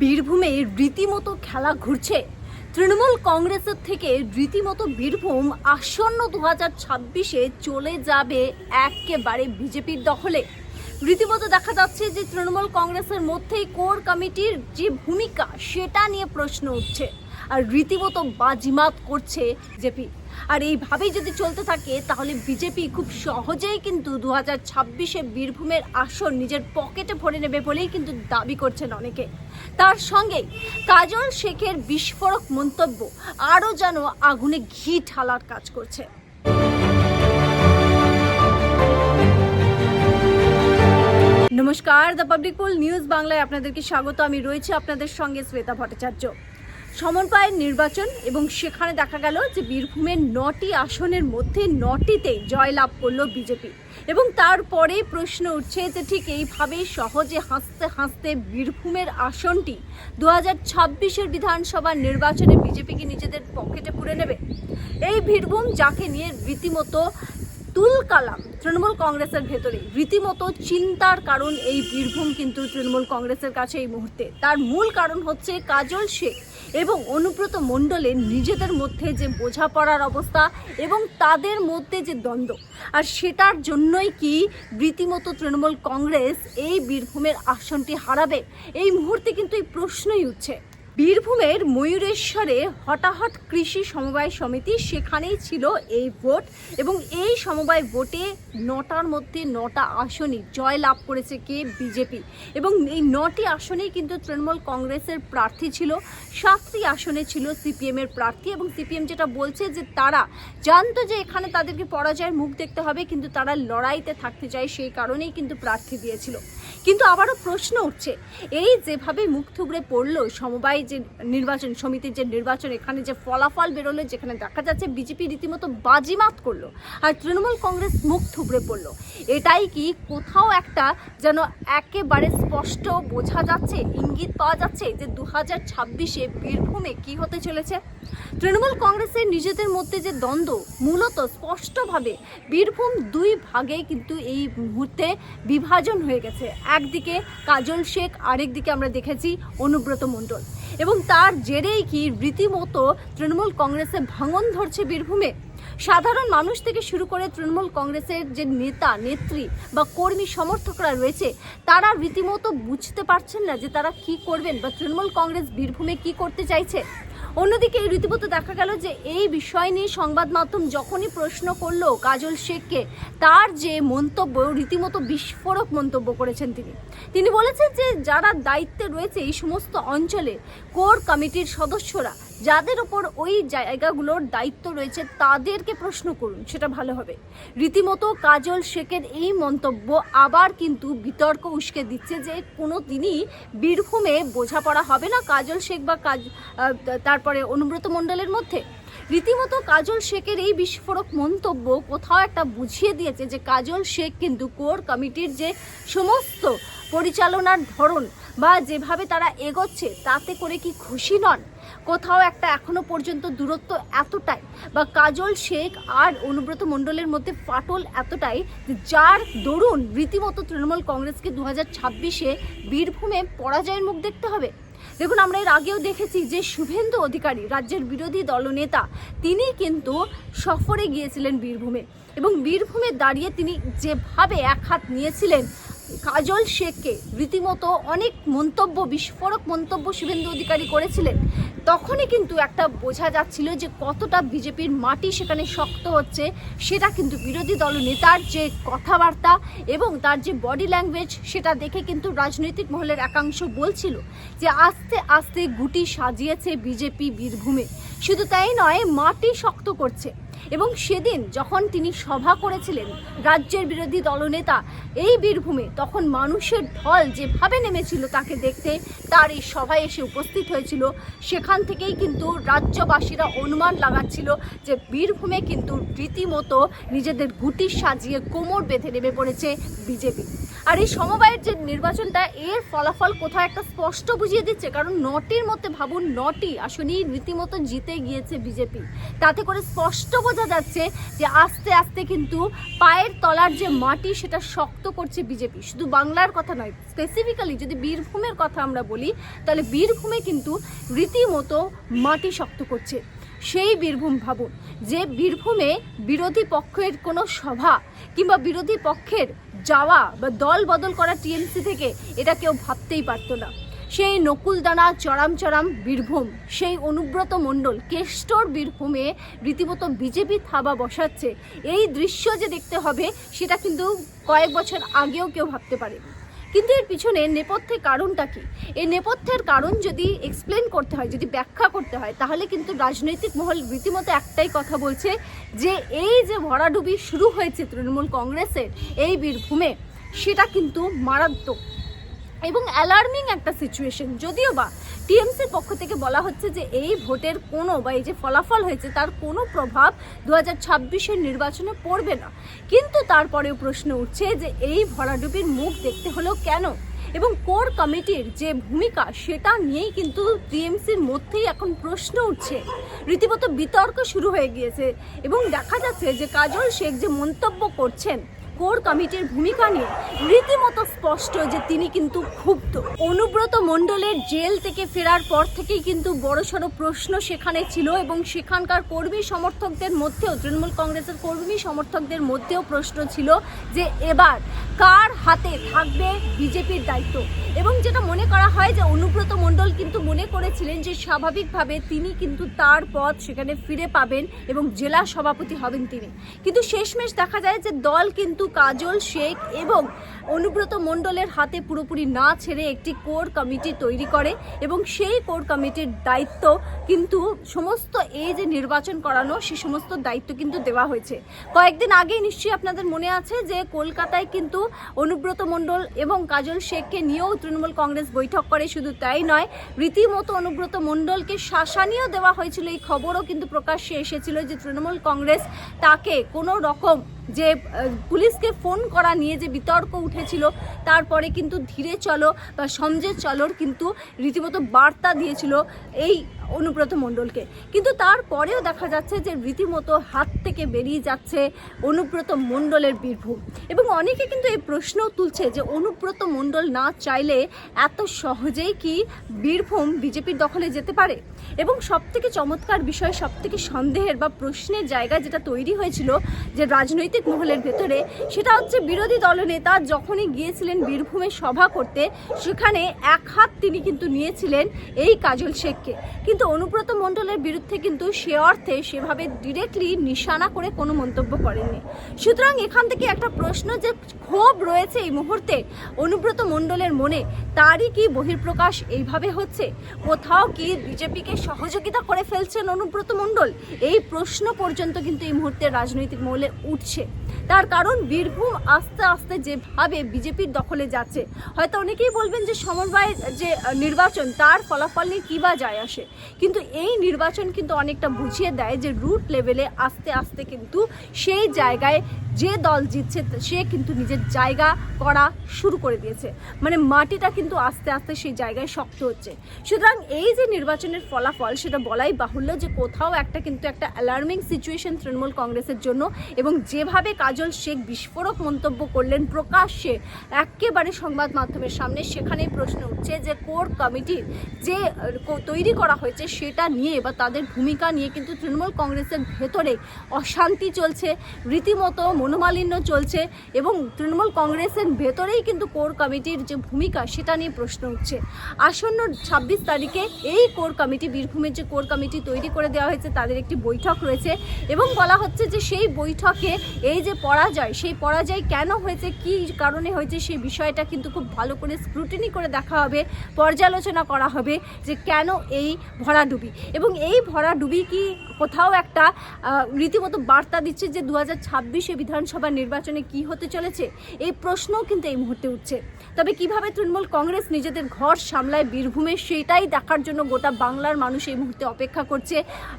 বীরভূমে রীতিমতো খেলা ঘুরছে। তৃণমূল কংগ্রেসের থেকে রীতিমতো বীরভূম আসন্ন দু হাজার ছাব্বিশে চলে যাবে একেবারে বিজেপির দখলে। রীতিমতো দেখা যাচ্ছে যে তৃণমূল কংগ্রেসের মধ্যেই কোর কমিটির যে ভূমিকা, সেটা নিয়ে প্রশ্ন উঠছে। আর রীতিমতো বাজিমাত করছে জেপি। আর এইভাবেই যদি চলতে থাকে, তাহলে বিজেপি খুব সহজেই কিন্তু দু হাজার ছাব্বিশে বীরভূমের আসন নিজের পকেটে ভরে নেবে বলেই কিন্তু দাবি করছেন অনেকে। তার সঙ্গে কাজল শেখের বিস্ফোরক মন্তব্য আরও যেন আগুনে ঘি ঢালার কাজ করছে। নমস্কার, দ্য পাবলিক পোল নিউজ বাংলায় আপনাদেরকে স্বাগত। আমি রয়েছে আপনাদের সঙ্গে শ্বেতা ভট্টাচার্য। সমন্বয়ের নির্বাচন এবং সেখানে দেখা গেল যে বীরভূমের নটি আসনের মধ্যে নটিতে জয়লাভ করল বিজেপি। এবং তারপরে প্রশ্ন উঠছে যে ঠিক এইভাবেই সহজে হাসতে হাসতে বীরভূমের আসনটি দু হাজার ছাব্বিশের বিধানসভা নির্বাচনে বিজেপিকে নিজেদের পকেটে পুরে নেবে। এই বীরভূম যাকে নিয়ে রীতিমতো তুল কালাম তৃণমূল কংগ্রেসের ভেতরে রীতিমতো চিন্তার কারণ এই বীরভূম কিন্তু তৃণমূল কংগ্রেসের কাছে এই মুহূর্তে। তার মূল কারণ হচ্ছে কাজল শেখ এবং অনুব্রত মণ্ডলের নিজেদের মধ্যে যে বোঝাপড়ার অবস্থা এবং তাদের মধ্যে যে দ্বন্দ্ব। আর সেটার জন্যই কি রীতিমতো তৃণমূল কংগ্রেস এই বীরভূমের আসনটি হারাবে? এই মুহূর্তে কিন্তু এই প্রশ্নই উঠছে। বীরভূমের ময়ূরেশ্বরে হঠাৎ কৃষি সমবায় সমিতি সেখানেই ছিল এই ভোট এবং এই সমবায় ভোটে নটার মধ্যে নটা আসনই জয় লাভ করেছে কে? বিজেপি। এবং এই নটি আসনেই কিন্তু তৃণমূল কংগ্রেসের প্রার্থী ছিল। সাতটি আসনে ছিল সিপিএমের প্রার্থী এবং সিপিএম যেটা বলছে যে তারা জানতো যে এখানে তাদেরকে পরাজয়ের মুখ দেখতে হবে, কিন্তু তারা লড়াইতে থাকতে চায় সেই কারণেই কিন্তু প্রার্থী দিয়েছিল। কিন্তু আবারও প্রশ্ন উঠছে, এই যেভাবে মুখ থুবড়ে পড়ল সমবায় যে নির্বাচন, সমিতির যে নির্বাচন, এখানে যে ফলাফল বেরোলো, যেখানে দেখা যাচ্ছে বিজেপি রীতিমতো বাজিমাত করল আর তৃণমূল কংগ্রেস মুখ থুবড়ে পড়ল। এটাই কি কোথাও একটা যেন একেবারে স্পষ্ট বোঝা যাচ্ছে, ইঙ্গিত পাওয়া যাচ্ছে যে দু হাজার ছাব্বিশে বীরভূমে কি হতে চলেছে? তৃণমূল কংগ্রেসের নিজেদের মধ্যে যে দ্বন্দ্ব, মূলত স্পষ্টভাবে বীরভূম দুই ভাগে কিন্তু এই মুহূর্তে বিভাজন হয়ে গেছে। একদিকে কাজল শেখ, আরেকদিকে আমরা দেখেছি অনুব্রত মণ্ডল। এবং তার জেরেই কি রীতিমতো তৃণমূল কংগ্রেসে ভাঙন ধরছে বীরভূমে? সাধারণ মানুষ থেকে শুরু করে তৃণমূল কংগ্রেসের যে নেতা, নেত্রী বা কর্মী সমর্থকরা রয়েছে, তারা রীতিমতো বুঝতে পারছেন না যে তারা কি করবেন বা তৃণমূল কংগ্রেস বীরভূমে কি করতে চাইছে। অন্যদিকে এই রীতিমতো দেখা গেল যে এই বিষয় নিয়ে সংবাদ মাধ্যম যখনই প্রশ্ন করল কাজল শেখকে, তার যে মন্তব্য, রীতিমতো বিস্ফোরক মন্তব্য করেছেন তিনি। তিনি বলেছেন যে যারা দায়িত্বে রয়েছে এই সমস্ত অঞ্চলে কোর কমিটির সদস্যরা যাদের ওপর ওই জায়গাগুলোর দায়িত্ব রয়েছে, তাদেরকে প্রশ্ন করুন, সেটা ভালো হবে। রীতিমতো কাজল শেখের এই মন্তব্য আবার কিন্তু বিতর্ক উস্কে দিচ্ছে যে কোনো দিনই বীরভূমে বোঝাপড়া হবে না কাজল শেখ বা কাজ তারপরে অনুব্রত মণ্ডলের মধ্যে। রীতিমতো কাজল শেখের এই বিস্ফোরক মন্তব্য কোথাও একটা বুঝিয়ে দিয়েছে যে কাজল শেখ কিন্তু কোর কমিটির যে সমস্ত পরিচালনার ধরন বা যেভাবে তারা এগোচ্ছে, তাতে করে কি খুশি নন? কোথাও একটা এখনও পর্যন্ত দূরত্ব এতটাই বা কাজল শেখ আর অনুব্রত মণ্ডলের মধ্যে ফাটল এতটাই যার দরুন রীতিমতো তৃণমূল কংগ্রেসকে দু হাজার ছাব্বিশে বীরভূমে পরাজয়ের মুখ দেখতে হবে। দেখুন, আমরা এর আগেও দেখেছি যে শুভেন্দু অধিকারী, রাজ্যের বিরোধী দলনেতা, তিনি কিন্তু সফরে গিয়েছিলেন বীরভূমে এবং বীরভূমে দাঁড়িয়ে তিনি যেভাবে এক হাত নিয়েছিলেন কাজল শেখকে রীতিমতো অনেক মন্তব্য, বিস্ফোরক মন্তব্য শুভেন্দু অধিকারী করেছিলেন। তখনই কিন্তু একটা বোঝা যাচ্ছিল যে কতটা বিজেপির মাটি সেখানে শক্ত হচ্ছে, সেটা কিন্তু বিরোধী দল নেতার যে কথাবার্তা এবং তার যে বডি ল্যাঙ্গুয়েজ সেটা দেখে কিন্তু রাজনৈতিক মহলের একাংশ বলছিল যে আস্তে আস্তে গুটি সাজিয়েছে বিজেপি বীরভূমে। শুধু তাই নয়, মাটি শক্ত করছে। এবং সেদিন যখন তিনি সভা করেছিলেন রাজ্যের বিরোধী দলনেতা এই বীরভূমে, তখন মানুষের ঢল যেভাবে নেমেছিল তাকে দেখতে তার এই সভায় এসে উপস্থিত হয়েছিল। সেখান থেকেই কিন্তু রাজ্যবাসীরা অনুমান লাগাচ্ছিল যে বীরভূমে কিন্তু রীতিমতো নিজেদের গুটি সাজিয়ে কোমর বেঁধে নেমে পড়েছে বিজেপি। আর এই সমবায়ের যে নির্বাচনটা, এর ফলাফল কোথাও একটা স্পষ্ট বুঝিয়ে দিচ্ছে, কারণ নটির মধ্যে ভাবুন, নটি আসলেই রীতিমতো জিতে গিয়েছে বিজেপি। তাতে করে স্পষ্ট বোঝা যাচ্ছে যে আস্তে আস্তে কিন্তু পায়ের তলার যে মাটি, সেটা শক্ত করছে বিজেপি। শুধু বাংলার কথা নয় স্পেসিফিক্যালি যদি বীরভূমের কথা আমরা বলি, তাহলে বীরভূমে কিন্তু রীতিমতো মাটি শক্ত করছে। সেই বীরভূম ভাবুন, যে বীরভূমে বিরোধী পক্ষের কোনো সভা কিংবা বিরোধী পক্ষের যাওয়া বা দল বদল করা টিএমসি থেকে এটা কেউ ভাবতেই পারতো না। সেই নকুলদানা চরাম চরাম বীরভূম, সেই অনুব্রত মণ্ডল কেষ্টর বীরভূমে রীতিমতো বিজেপি থাবা বসাচ্ছে। এই দৃশ্য যে দেখতে হবে, সেটা কিন্তু কয়েক বছর আগেও কেউ ভাবতে পারেনি। কিন্তু এর পিছনে নেপথ্যের কারণটা কি? এই নেপথ্যের কারণ যদি এক্সপ্লেন করতে হয়, যদি ব্যাখ্যা করতে হয়, তাহলে কিন্তু রাজনৈতিক মহল রীতিমতো একটাই কথা বলছে যে, এই যে ভরাডুবি শুরু হয়েছে তৃণমূল কংগ্রেসের এই বীরভূমে, সেটা কিন্তু মারাত্মক এবং অ্যালার্মিং একটা সিচুয়েশন যদিও বা টিএমসির পক্ষ থেকে বলা হচ্ছে যে এই ভোটের কোনো বা এই যে ফলাফল হয়েছে তার কোনো প্রভাব দু হাজার নির্বাচনে পড়বে না। কিন্তু তারপরেও প্রশ্ন উঠছে যে এই ভরাডুবির মুখ দেখতে হলো কেন? এবং কোর কমিটির যে ভূমিকা সেটা নিয়েই কিন্তু টিএমসির মধ্যেই এখন প্রশ্ন উঠছে। রীতিমতো বিতর্ক শুরু হয়ে গিয়েছে এবং দেখা যাচ্ছে যে কাজল শেখ যে মন্তব্য করছেন কোর কমিটির ভূমিকা নিয়ে রীতিমতো স্পষ্ট যে তিনি কিন্তু ক্ষুব্ধ। অনুব্রত মণ্ডলের জেল থেকে ফেরার পর থেকেই কিন্তু বড়সড় প্রশ্ন সেখানে ছিল এবং সেখানকার কর্মী সমর্থকদের মধ্যেও, তৃণমূল কংগ্রেসের কর্মী সমর্থকদের মধ্যেও প্রশ্ন ছিল যে এবার কার হাতে থাকবে বিজেপির দায়িত্ব? এবং যেটা মনে করা হয় যে অনুব্রত মণ্ডল কিন্তু মনে করেছিলেন যে স্বাভাবিকভাবে তিনি কিন্তু তার পদ সেখানে ফিরে পাবেন এবং জেলা সভাপতি হবেন তিনি। কিন্তু শেষমেশ দেখা যায় যে দল কিন্তু কাজল শেখ এবং অনুব্রত মণ্ডলের হাতে পুরোপুরি না ছেড়ে একটি কোর কমিটি তৈরি করে এবং সেই কোর কমিটির দায়িত্ব কিন্তু সমস্ত এই যে নির্বাচন করানো, সে সমস্ত দায়িত্ব কিন্তু দেওয়া হয়েছে। কয়েকদিন আগেই নিশ্চয়ই আপনাদের মনে আছে যে কলকাতায় কিন্তু অনুব্রত মণ্ডল এবং কাজল শেখকে নিয়েও তৃণমূল কংগ্রেস বৈঠক করে, শুধু তাই নয়, রীতিমতো অনুব্রত মণ্ডলকে শাসানিও দেওয়া হয়েছিল। এই খবরও কিন্তু প্রকাশ্যে এসেছিল যে তৃণমূল কংগ্রেস তাকে কোনো রকম যে পুলিশকে ফোন করা নিয়ে যে বিতর্ক উঠেছিল, তারপরে কিন্তু ধীরে চলো বা সমঝে চলোর কিন্তু রীতিমতো বার্তা দিয়েছিল। এই অনুব্রত মণ্ডলকে। কিন্তু তারপরেও দেখা যাচ্ছে যে রীতিমতো হাত থেকে বেরিয়ে যাচ্ছে অনুব্রত মণ্ডলের বীরভূম। এবং অনেকে কিন্তু এই প্রশ্নও তুলছে যে অনুব্রত মণ্ডল না চাইলে এত সহজেই কি বীরভূম বিজেপির দখলে যেতে পারে? এবং সবথেকে চমৎকার বিষয়, সবথেকে সন্দেহের বা প্রশ্নের জায়গা যেটা তৈরি হয়েছিল যে রাজনৈতিক মহলের ভেতরে, সেটা হচ্ছে বিরোধী দলনেতা যখনই গিয়েছিলেন বীরভূমে সভা করতে, সেখানে এক হাত তিনি কিন্তু নিয়েছিলেন এই কাজল শেখকে। কিন্তু অনুব্রত মণ্ডলের বিরুদ্ধে কিন্তু সে অর্থে সেভাবে ডিরেক্টলি নিশানা করে কোনো মন্তব্য করেননি। সুতরাং এখান থেকে একটা প্রশ্ন যে ক্ষোভ রয়েছে এই মুহূর্তে অনুব্রত মণ্ডলের মনে, তারই কি বহির্প্রকাশ এইভাবে হচ্ছে? কোথাও কি বিজেপিকে সহযোগিতা করে ফেলছেন অনুব্রত মণ্ডল? এই প্রশ্ন পর্যন্ত কিন্তু এই মুহূর্তে রাজনৈতিক মহলে উঠছে। তার কারণ বীরভূম আস্তে আস্তে যেভাবে বিজেপির দখলে যাচ্ছে। হয়তো অনেকেই বলবেন যে সমন্বয়ের যে নির্বাচন, তার ফলাফল নিয়ে কী বা যায় আসে? কিন্তু এই নির্বাচন কিন্তু অনেকটা বুঝিয়ে দেয় যে রুট লেভেলে আস্তে আস্তে কিন্তু সেই জায়গায় যে দল জিতছে, সে কিন্তু নিজের জায়গা করা শুরু করে দিয়েছে। মানে মাটিটা কিন্তু আস্তে আস্তে সেই জায়গায় শক্ত হচ্ছে। সুতরাং এই যে নির্বাচনের ফলাফল, সেটা বলাই বাহুল্য যে কোথাও একটা কিন্তু একটা অ্যালার্মিং সিচুয়েশন তৃণমূল কংগ্রেসের জন্য এবং যেভাবে কাজল শেখ বিস্ফোরক মন্তব্য করলেন প্রকাশ্যে একেবারে সংবাদ মাধ্যমের সামনে, সেখানেই প্রশ্ন উঠছে যে কোর কমিটির যে তৈরি করা হয়েছে সেটা নিয়ে বা তাদের ভূমিকা নিয়ে কিন্তু তৃণমূল কংগ্রেসের ভেতরে অশান্তি চলছে, রীতিমতো মনোমালিন্য চলছে এবং তৃণমূল কংগ্রেসের ভেতরেই কিন্তু কোর কমিটির যে ভূমিকা সেটা নিয়ে প্রশ্ন উঠছে। আসন্ন ছাব্বিশ তারিখে এই কোর কমিটি, বীরভূমের যে কোর কমিটি তৈরি করে দেওয়া হয়েছে তাদের একটি বৈঠক রয়েছে এবং বলা হচ্ছে যে সেই বৈঠকে এই যে পরাজয়, সেই পরাজয় কেন হয়েছে, কি কারণে হয়েছে সেই বিষয়টা কিন্তু খুব ভালো করে স্ক্রুটিনি করে দেখা হবে, পর্যালোচনা করা হবে যে কেন এই ভরাডুবি এবং এই ভরাডুবি কি কোথাও একটা রীতিমতো বার্তা দিচ্ছে যে দু হাজার ছাব্বিশে বিধানসভা নির্বাচনে কি হতে চলেছে? এই প্রশ্নও কিন্তু এই মুহূর্তে উঠছে। তবে কীভাবে তৃণমূল কংগ্রেস নিজেদের ঘর সামলায় বীরভূমে সেটাই দেখার জন্য গোটা বাংলার মানুষ এই মুহূর্তে অপেক্ষা করছে।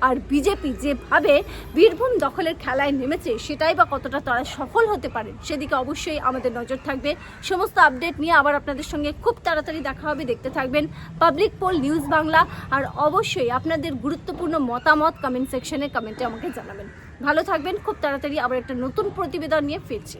আর বিজেপি যেভাবে বীরভূম দখলের খেলায় নেমেছে, সেটাই বা কতটা তারা সফল হতে পারে, সেদিকে অবশ্যই আমাদের নজর থাকবে। সমস্ত আপডেট নিয়ে আবার আপনাদের সঙ্গে খুব তাড়াতাড়ি দেখা হবে। দেখতে থাকবেন পাবলিক পোল নিউজ বাংলা। আর অবশ্যই আপনাদের গুরুত্বপূর্ণ মতামত কমেন্ট সেকশনে কমেন্টে আমাকে জানাবেন। ভালো থাকবেন, খুব তাড়াতাড়ি আবার একটা নতুন প্রতিবেদন নিয়ে ফিরছি।